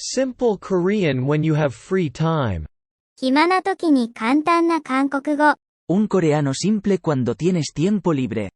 Simple Korean when you have free time. 暇な時に簡単な韓国語。 Un coreano simple cuando tienes tiempo libre.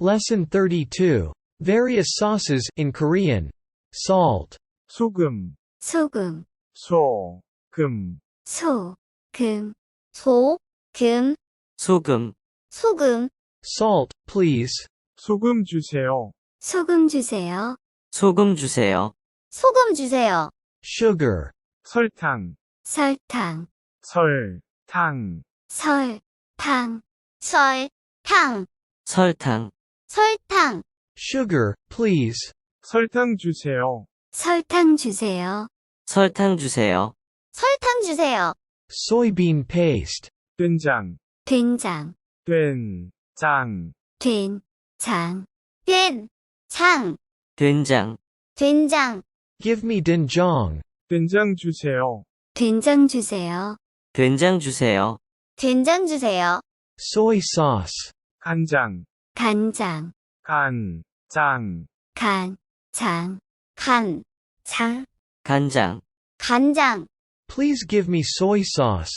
Lesson 32. Various sauces in Korean. Salt. 소금, 소금, 소금, 소금, 소금, 소금, 소금, Salt, please. 소금 주세요. 소금 주세요. 소금 주세요. 소금 주세요. Sugar. 설탕, 설탕, 설탕, 설탕, 설탕, 설탕, 설탕, Sugar, please. 설탕 주세요. 설탕 주세요. 설탕 주세요. 설탕 주세요. Soybean paste. 된장, 된장, 된장, 된장, 된장, 된장, 된장, Give me doenjang. 된장 주세요. 된장 주세요. 된장 주세요. 된장 주세요. Soy sauce. 간장, 간장, 간 장, 간장, 간장, 간장, 간장, Please give me soy sauce.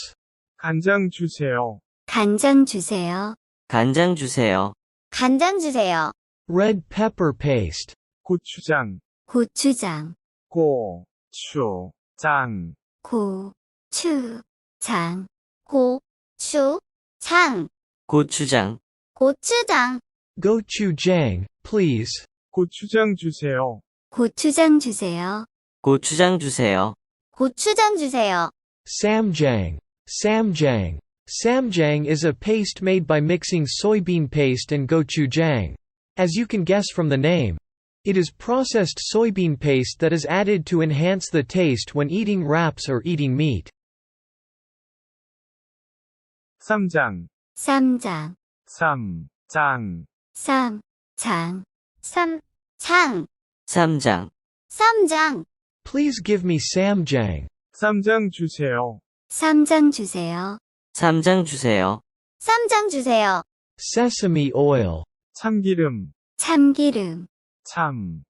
간장 주세요. 간장 주세요. 간장 주세요. 간장 주세요. Red pepper paste. 고추장, 고추장, 고추장, 고추장, 고추장, 고추장, 고추장, Gochujang, please. 고추장 주세요. 고추장 주세요. 고추장 주세요. 고추장 주세요. Samjang. Samjang. Samjang is a paste made by mixing soybean paste and gochujang. As you can guess from the name, it is processed soybean paste that is added to enhance the taste when eating wraps or eating meat. 쌈장, 쌈장, 쌈장, 쌈장, 쌈장, 쌈장, 쌈장, Please give me samjang. 쌈장 주세요. 쌈장 주세요. 쌈장 주세요. 쌈장 주세요. Sesame oil. 참기름, 참기름, 참기름,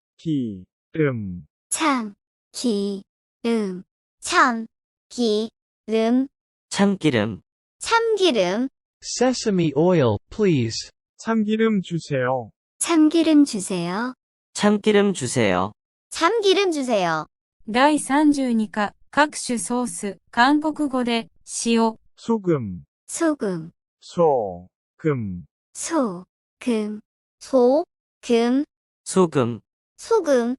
참, 기름, 참, 기름, 참기름, 참기름, Sesame oil, please. 참기름 주세요. 참기름 주세요. 참기름 주세요. 참기름 주세요. 第32課、各種ソース、韓国語で、塩、 소금, 소금, 소금, 소금, 소금, 소금, 소금,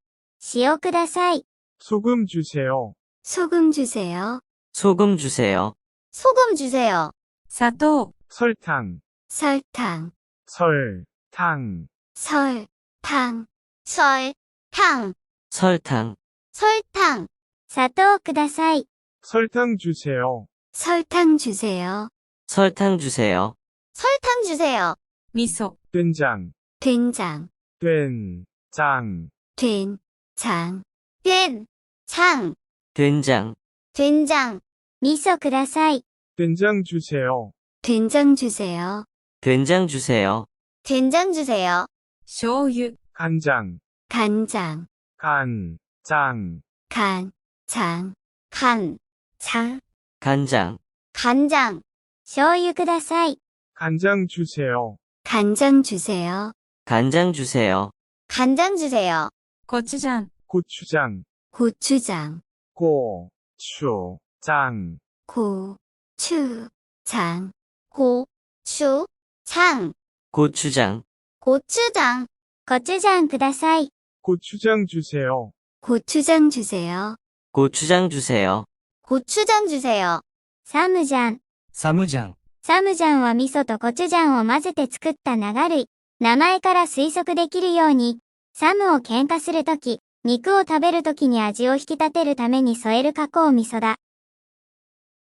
塩ください。 소금 주세요. 소금 주세요. 소금 주세요. 소금 주세요. 砂糖、 설탕, 설탕, 설탕, 설탕, 설탕, 설탕, 설탕. 砂糖ください。 설탕 주세요. 설탕 주세요. 설탕 주세요. 설탕 주세요. 味噌、 된장, 된장, 된장. 된장. 된장. 된장. 된장. 미소 그라사이. 된장 주세요. 된장 주세요. 된장 주세요. 된장 주세요. 쇼유. 간장. 간장. 간장. 간장. 간장. 간장. 간장. 쇼유 그라사이. 간장 주세요. 간장 주세요. 간장 주세요. 간장 주세요. コチュジャン、 고추장, 고추장, 고추장, 고추장, 고추장, 고추장, 고추장. 고추장 ください。 고추장 주세요. 고추장 주세요. 고추장 주세요. 고추장 주세요. 사무장. サムジャン、サムジャンは味噌とコチュジャンを混ぜて作った流類。 名前から推測できるように、サムを喧嘩するとき、肉を食べるときに味を引き立てるために添える加工味噌だ。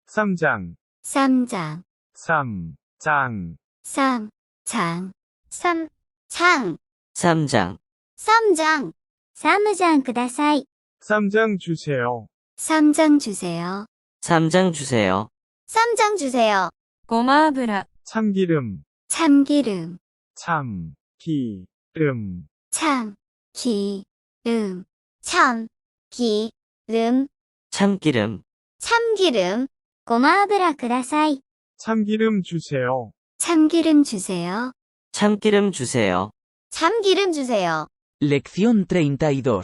쌈장, サムジャン、 쌈장, サム、チャン、サム、チャン、 쌈장, サムジャン。サムジャンください。 쌈장 주세요. サムジャン주세요。 쌈장 주세요. 쌈장 주세요. ごま油、 참기름, 참기름, 참, 기, 음. 참, 기, 음. 참, 기, 음. 참기름, 참기름, 고마브라 그다사이. 참기름 주세요. 참기름 주세요. 참기름 주세요. 참기름 주세요. Lección 32.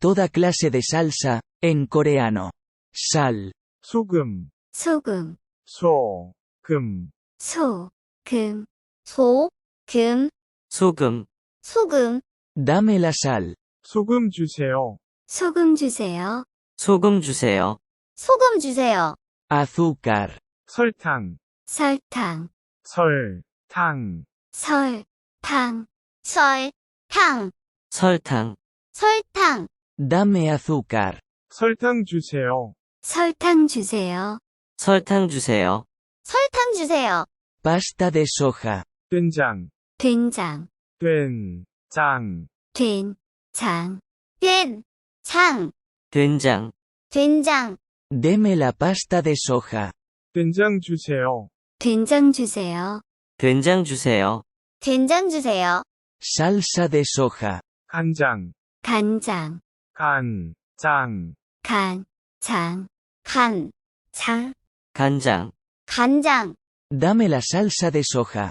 Toda clase de salsa, en coreano. Sal, 소금, 소금, 소, 금, 소, 금, 소, 금, 소금, 소금, Dame la sal. 소금 주세요. 소금 주세요. 소금 주세요. 소금 주세요. Azúcar. 설탕, 설탕, 설, 탕, 설, 탕, 설, 탕, 설탕, 설탕, Dame azúcar. 설탕 주세요. 설탕 주세요. 설탕 주세요. 설탕 주세요. Pasta de soja. 된장, 된장, 된, 장, 된장, 된장, 된장, 된장, Deme la pasta de soja. 된장 주세요. 된장 주세요. 된장 주세요. 된장 주세요. Salsa de soja. 간장, 간장, 간, 장, 간, 장, 간, 장, 간장, 간장, Dame la salsa de soja.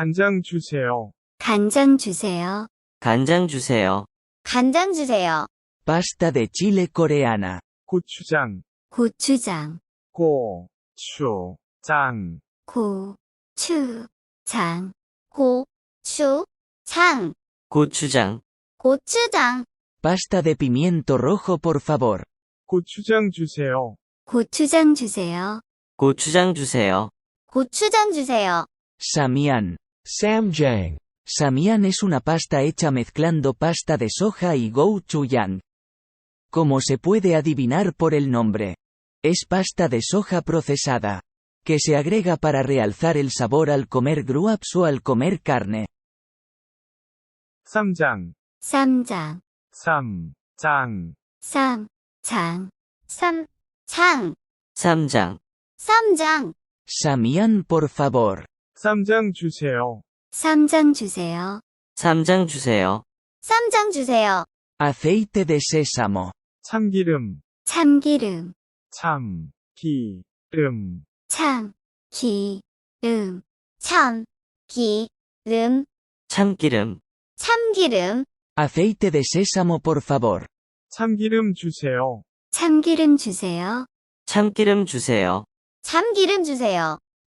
간장 주세요. 간장 주세요. 간장 주세요. 간장 주세요. Pasta de chile coreana. 고추장, 고추장, 고, 추, 장, 고, 추, 장, 고, 추, 장, 고추장, 고추장, Pasta de pimiento rojo por favor. 고추장 주세요. 고추장 주세요. 고추장 주세요. 고추장 주세요. Samian. Samjang. Samyang es una pasta hecha mezclando pasta de soja y gochujang. Como se puede adivinar por el nombre. Es pasta de soja procesada. Que se agrega para realzar el sabor al comer gruaps o al comer carne. Samjang. Samjang. Samjang. Samjang. Samjang. Samjang. Samyang, por favor. 쌈장 주세요. 쌈장 주세요. 쌈장 주세요. 쌈장 주세요. Aceite de sésamo. 참기름, 참기름, 참, 기, 름, 참, 기, 름, 참, 기, 름, 참기름, 참기름, Aceite de sésamo por favor. 참기름 주세요. 참기름 주세요. 참기름 주세요. 참기름 주세요.